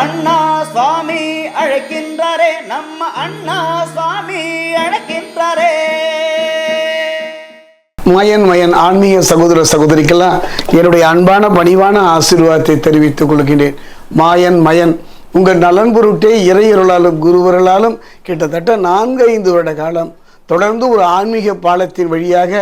அண்ணா சுவாமி அழைக்கின்றாரே நம்ம அண்ணா சுவாமி அழைக்கின்றாரே. மயன் மயன் ஆன்மீக சகோதர சகோதரிக்கெல்லாம் என்னுடைய அன்பான பணிவான ஆசீர்வாதத்தை தெரிவித்துக் கொள்கிறேன் மாயன் மயன் உங்கள் நலன் பொருட்டே இறையருளாலும் குருவர்களாலும் கிட்டத்தட்ட நான்கு ஐந்து வருட காலம் தொடர்ந்து ஒரு ஆன்மீக பாலத்தின் வழியாக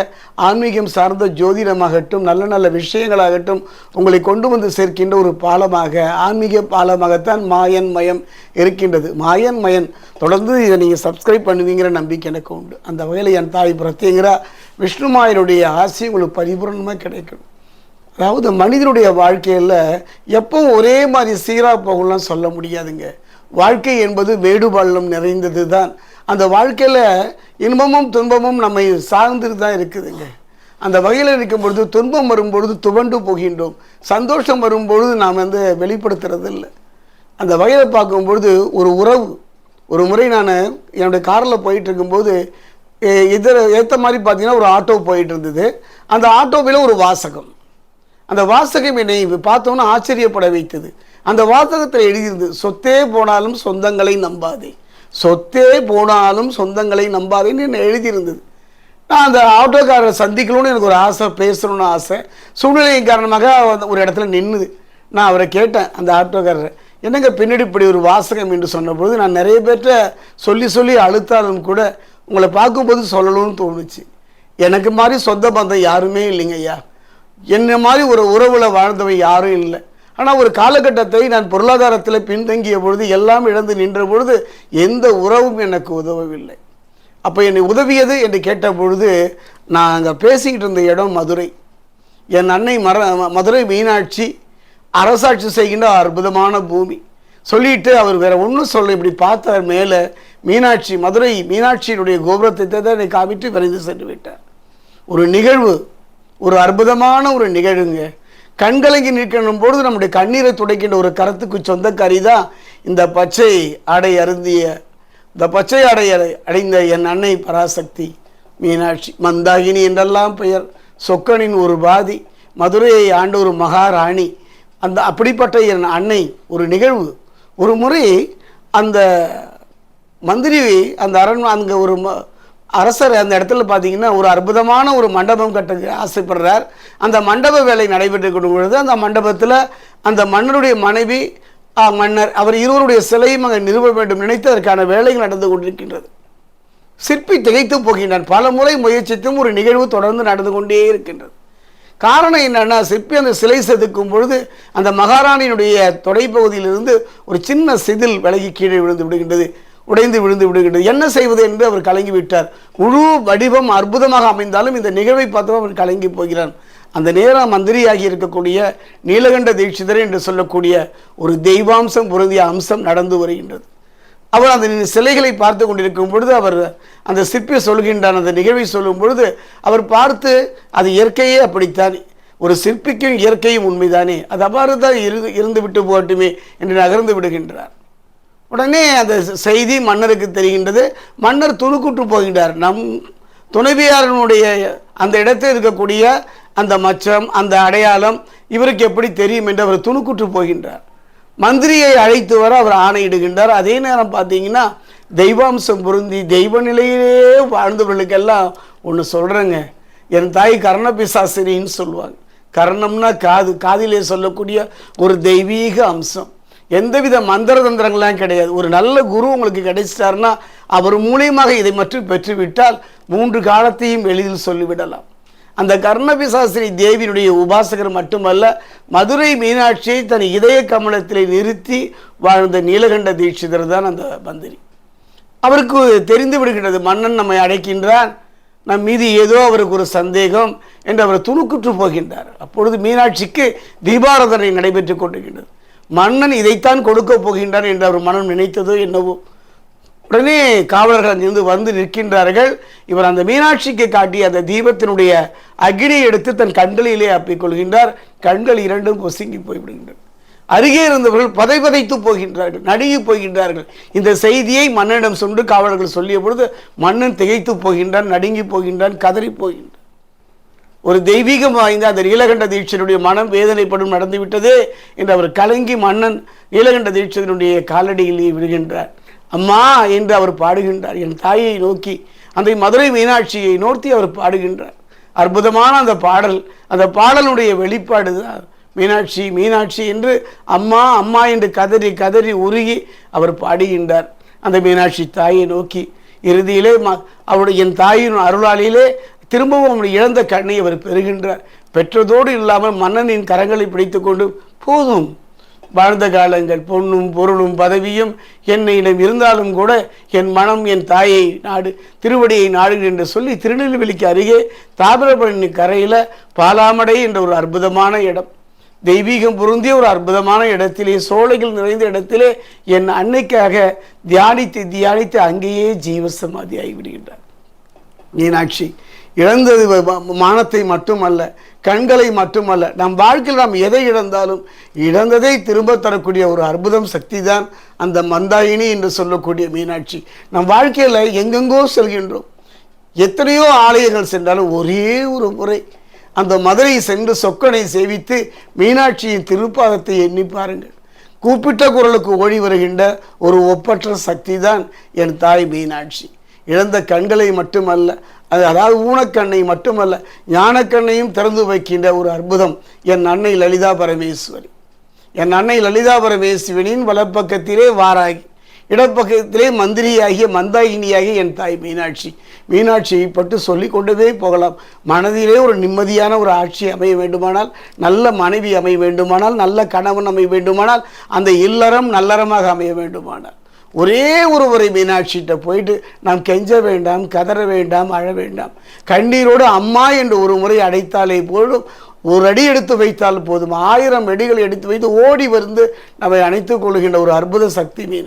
ஆன்மீகம் சார்ந்த ஜோதிடமாகட்டும் நல்ல நல்ல விஷயங்களாகட்டும் உங்களை கொண்டு வந்து சேர்க்கின்ற ஒரு பாலமாக ஆன்மீக பாலமாகத்தான் மாயன் மயம் இருக்கின்றது. மாயன் மயன் தொடர்ந்து இதை நீங்கள் சப்ஸ்கிரைப் பண்ணுவீங்கிற நம்பிக்கை எனக்கு உண்டு. அந்த வகையில் என் தாய் பிரத்யேங்கிற விஷ்ணுமாயனுடைய ஆசை உங்களுக்கு பரிபூர்ணமாக கிடைக்கும். அதாவது மனிதனுடைய வாழ்க்கையில் எப்பவும் ஒரே மாதிரி சீராக போகலாம் சொல்ல முடியாதுங்க. வாழ்க்கை என்பது மேடு நிறைந்தது தான் அந்த வாழ்க்கையில் இன்பமும் துன்பமும் நம்மை சார்ந்துட்டு தான் இருக்குதுங்க. அந்த வகையில் இருக்கும் பொழுது துன்பம் வரும்பொழுது துவண்டு போகின்றோம். சந்தோஷம் வரும்பொழுது நாம் வந்து வெளிப்படுத்துறது இல்லை அந்த வகையில் பார்க்கும்பொழுது ஒரு உறவு. ஒரு முறை நான் என்னுடைய காரில் போயிட்டு இருக்கும்போது இதர ஏற்ற மாதிரி பார்த்தீங்கன்னா ஒரு ஆட்டோ போயிட்டு இருந்தது அந்த ஆட்டோவில் ஒரு வாசகம். அந்த வாசகம் என்னை பார்த்தோன்னா ஆச்சரியப்பட வைத்தது. அந்த வாசகத்தில் எழுதியிருந்தது சொத்தே போனாலும் சொந்தங்களை நம்பாதே. சொத்தே போனாலும் சொந்தங்களை நம்பாதேன்னு என்ன எழுதியிருந்தது. நான் அந்த ஆட்டோக்காரரை சந்திக்கணும்னு எனக்கு ஒரு ஆசை பேசணும்னு ஆசை. சூழ்நிலையின் காரணமாக ஒரு இடத்துல நின்றுது நான் அவரை கேட்டேன் அந்த ஆட்டோக்காரரை என்னங்க பின்னாடி இப்படி ஒரு வாசகம்? என்று சொன்னபொழுது நான் நிறைய பேர்கிட்ட சொல்லி சொல்லி அழுத்தாலும் கூட உங்களை பார்க்கும்போது சொல்லணும்னு தோணுச்சு. எனக்கு மாதிரி சொந்த பந்தம் யாருமே இல்லைங்க ஐயா என்ன மாதிரி ஒரு உறவில் வாழ்ந்தவன் யாரும் இல்லை. ஆனால் ஒரு காலகட்டத்தை நான் பொருளாதாரத்தில் பின்தங்கிய பொழுது எல்லாம் இழந்து நின்ற பொழுது எந்த உறவும் எனக்கு உதவவில்லை. அப்போ என்னை உதவியது என்று கேட்ட பொழுது நான் அங்கே பேசிக்கிட்டு இருந்த இடம் மதுரை. என் அன்னை மர மதுரை மீனாட்சி அரசாட்சி செய்கின்ற அற்புதமான பூமி. சொல்லிட்டு அவர் வேற ஒன்றும் சொல்ல இப்படி பார்த்தார் மேலே. மீனாட்சி மதுரை மீனாட்சியினுடைய கோபுரத்தை தான் என்னை காமிட்டு விரைந்து சென்று விட்டார். ஒரு நிகழ்வு ஒரு அற்புதமான ஒரு நிகழ்வுங்க. கண்கலங்கி நிற்கணும் பொழுது நம்முடைய கண்ணீரை துடைக்கின்ற ஒரு கரத்துக்கு சொந்தக்காரி தான் இந்த பச்சை ஆடை அருந்திய இந்த பச்சை ஆடை அடைந்த என் அன்னை பராசக்தி மீனாட்சி. மந்தாகினி என்றெல்லாம் பெயர். சொக்கனின் ஒரு பாதி மதுரையை ஆண்ட ஒரு மகாராணி. அந்த அப்படிப்பட்ட என் அன்னை ஒரு நிகழ்வு. ஒரு முறை அந்த மந்திரி அந்த அரண் அங்கே ஒரு ம- அரசர் அந்த இடத்துல பார்த்தீங்கன்னா ஒரு அற்புதமான ஒரு மண்டபம் கட்ட ஆசைப்படுறார். அந்த மண்டப வேலை நடைபெற்று கொண்டு பொழுது அந்த மண்டபத்தில் அந்த மன்னருடைய மனைவி ஆ, மன்னர் அவர் இருவருடைய சிலையும் அங்கே நிறுவ வேண்டும் நினைத்து அதற்கான வேலைகள் நடந்து கொண்டிருக்கின்றது. சிற்பி திகைத்து போகின்றான். பல முறை முயற்சித்தும் ஒரு நிகழ்வு தொடர்ந்து நடந்து கொண்டே இருக்கின்றது. காரணம் என்னன்னா சிற்பி அந்த சிலை செதுக்கும் பொழுது அந்த மகாராணியினுடைய தொடைப்பகுதியிலிருந்து ஒரு சின்ன சிதில் விலகி கீழே விழுந்து விடுகின்றது. உடைந்து விழுந்து விடுகின்றது. என்ன செய்வது என்று அவர் கலங்கி விட்டார். முழு வடிவம் அற்புதமாக அமைந்தாலும் இந்த நிகழ்வை பார்த்து அவர் கலங்கி போகிறான். அந்த நேரம் மந்திரியாகி இருக்கக்கூடிய நீலகண்ட தீட்சிதர் என்று சொல்லக்கூடிய ஒரு தெய்வாம்சம் பொருந்திய அம்சம் நடந்து வருகின்றது. அவர் அந்த சிலைகளை பார்த்து கொண்டிருக்கும் பொழுது அவர் அந்த சிற்பி சொல்கின்றான் அந்த நிகழ்வை சொல்லும் பொழுது அவர் பார்த்து அது இயற்கையே அப்படித்தான். ஒரு சிற்பிக்கும் இயற்கையும் உண்மைதானே. அது அவ்வாறு தான் இரு இருந்து விட்டு போகட்டுமே என்று நகர்ந்து விடுகின்றார். உடனே அந்த செய்தி மன்னருக்கு தெரிகின்றது. மன்னர் துணுக்குற்று போகின்றார். நம் துணைவியாரனுடைய அந்த இடத்தில் இருக்கக்கூடிய அந்த மச்சம் அந்த அடையாளம் இவருக்கு எப்படி தெரியும் என்று அவர் துணுக்குற்று போகின்றார். மந்திரியை அழைத்து வர அவர் ஆணையிடுகின்றார். அதே நேரம் பார்த்தீங்கன்னா தெய்வாம்சம் பொருந்தி தெய்வ நிலையிலே வாழ்ந்தவர்களுக்கெல்லாம் ஒன்று சொல்கிறேங்க என் தாய் கர்ணபிசாசிரின்னு சொல்லுவாங்க. கர்ணம்னா காது காதிலே சொல்லக்கூடிய ஒரு தெய்வீக அம்சம். எந்தவித மந்திர தந்திரங்கள்லாம் கிடையாது. ஒரு நல்ல குரு உங்களுக்கு கிடைச்சிட்டாருன்னா அவர் மூலியமாக இதை மட்டும் பெற்றுவிட்டால் மூன்று காலத்தையும் எளிதில் சொல்லிவிடலாம். அந்த கர்ணபிசாசிரி தேவியினுடைய உபாசகர் மட்டுமல்ல மதுரை மீனாட்சியை தன் இதய கமலத்திலே நிறுத்தி வாழ்ந்த நீலகண்ட தீட்சிதர் தான் அந்த மந்திரி. அவருக்கு தெரிந்து விடுகின்றது மன்னன் நம்மை அடைக்கின்றான் நம் மீது ஏதோ அவருக்கு ஒரு சந்தேகம் என்று அவர் துணுக்குற்று போகின்றார். அப்பொழுது மீனாட்சிக்கு தீபாராதனை நடைபெற்றுக் கொண்டிருக்கின்றது. மன்னன் இதைத்தான் கொடுக்க போகின்றான் என்று அவர் மனம் நினைத்ததோ என்னவோ. உடனே காவலர்கள் அங்கிருந்து வந்து நிற்கின்றார்கள். இவர் அந்த மீனாட்சிக்கு காட்டிய அந்த தீபத்தினுடைய அக்னியை எடுத்து தன் கண்களிலே அப்பிக்கொள்கின்றார் கண்கள் இரண்டும் பொசுங்கி போய்விடுகின்றன. அருகே இருந்தவர்கள் பதை பதைத்து போகின்றார்கள் நடுங்கி போகின்றார்கள். இந்த செய்தியை மன்னனிடம் சொன்று காவலர்கள் சொல்லிய பொழுது மன்னன் திகைத்து போகின்றான் நடுங்கி போகின்றான் கதறி போகின்றான். ஒரு தெய்வீகம் வாய்ந்த அந்த நீலகண்ட தீட்சனுடைய மனம் வேதனைப்படும் நடந்துவிட்டது என்று அவர் கலங்கி மன்னன் நீலகண்ட தீட்சனுடைய காலடியிலேயே விடுகின்றார் அம்மா என்று அவர் பாடுகின்றார். என் தாயை நோக்கி அந்த மதுரை மீனாட்சியை நோக்கி அவர் பாடுகின்றார். அற்புதமான அந்த பாடல் அந்த பாடலுடைய வெளிப்பாடு தான் மீனாட்சி மீனாட்சி என்று அம்மா அம்மா என்று கதறி கதறி உருகி அவர் பாடுகின்றார். அந்த மீனாட்சி தாயை நோக்கி இறுதியிலே ம அவருடைய என் தாயின் அருளாளிலே திரும்பவும் அவனுடைய இழந்த கண்ணை அவர் பெறுகின்றார். பெற்றதோடு இல்லாமல் மன்னனின் கரங்களை பிடித்துக்கொண்டு போதும். வாழ்ந்த காலங்கள் பொண்ணும் பொருளும் பதவியும் என்னிடம் இருந்தாலும் கூட என் மனம் என் தாயை நாடு திருவடியை நாடுகள் என்று சொல்லி திருநெல்வேலிக்கு அருகே தாமிரபரணி கரையில் பாலாமடை என்ற ஒரு அற்புதமான இடம். தெய்வீகம் பொருந்திய ஒரு அற்புதமான இடத்திலே சோலைகள் நிறைந்த இடத்திலே என் அன்னைக்காக தியானித்து தியானித்து அங்கேயே ஜீவசமாதி விடுகின்றார். மீனாட்சி இழந்தது மானத்தை மட்டுமல்ல கண்களை மட்டுமல்ல நம் வாழ்க்கையில் நாம் எதை இழந்தாலும் இழந்ததை திரும்ப தரக்கூடிய ஒரு அற்புதம் சக்தி தான் அந்த மந்தாயினி என்று சொல்லக்கூடிய மீனாட்சி. நம் வாழ்க்கையில் எங்கெங்கோ செல்கின்றோம். எத்தனையோ ஆலயங்கள் சென்றாலும் ஒரே ஒரு முறை அந்த மதுரை சென்று சொக்கனை சேவித்து மீனாட்சியின் திருப்பாதத்தை எண்ணி பாருங்கள். கூப்பிட்ட குரலுக்கு ஓடி வருகின்ற ஒரு ஒப்பற்ற சக்தி தான் என் தாய் மீனாட்சி. இழந்த கண்களை மட்டுமல்ல அது அதாவது ஊனக்கண்ணை மட்டுமல்ல ஞானக்கண்ணையும் திறந்து வைக்கின்ற ஒரு அற்புதம் என் அன்னை லலிதா பரமேஸ்வரி. என் அன்னை லலிதா பரமேஸ்வரியின் வலப்பக்கத்திலே வாராகி இடப்பக்கத்திலே மந்திரியாகிய மந்தாகினியாகிய என் தாய் மீனாட்சி. மீனாட்சியை பட்டு சொல்லி கொண்டதே போகலாம். மனதிலே ஒரு நிம்மதியான ஒரு ஆட்சி அமைய வேண்டுமானால் நல்ல மனைவி அமைய வேண்டுமானால் நல்ல கணவன் அமைய வேண்டுமானால் அந்த இல்லறம் நல்லறமாக அமைய வேண்டுமானால். ஒரே ஒருவரை மீனாட்சிகிட்ட போயிட்டு நாம் கெஞ்ச வேண்டாம் கதற வேண்டாம் அழ வேண்டாம். கண்ணீரோடு அம்மா என்று ஒரு முறை அடைத்தாலே போதும். ஒரு அடி எடுத்து வைத்தால் போதும். ஆயிரம் அடிகள் எடுத்து வைத்து ஓடி வந்து நம்மை அணைத்துக் கொள்கின்ற ஒரு அற்புத சக்தி மீனா.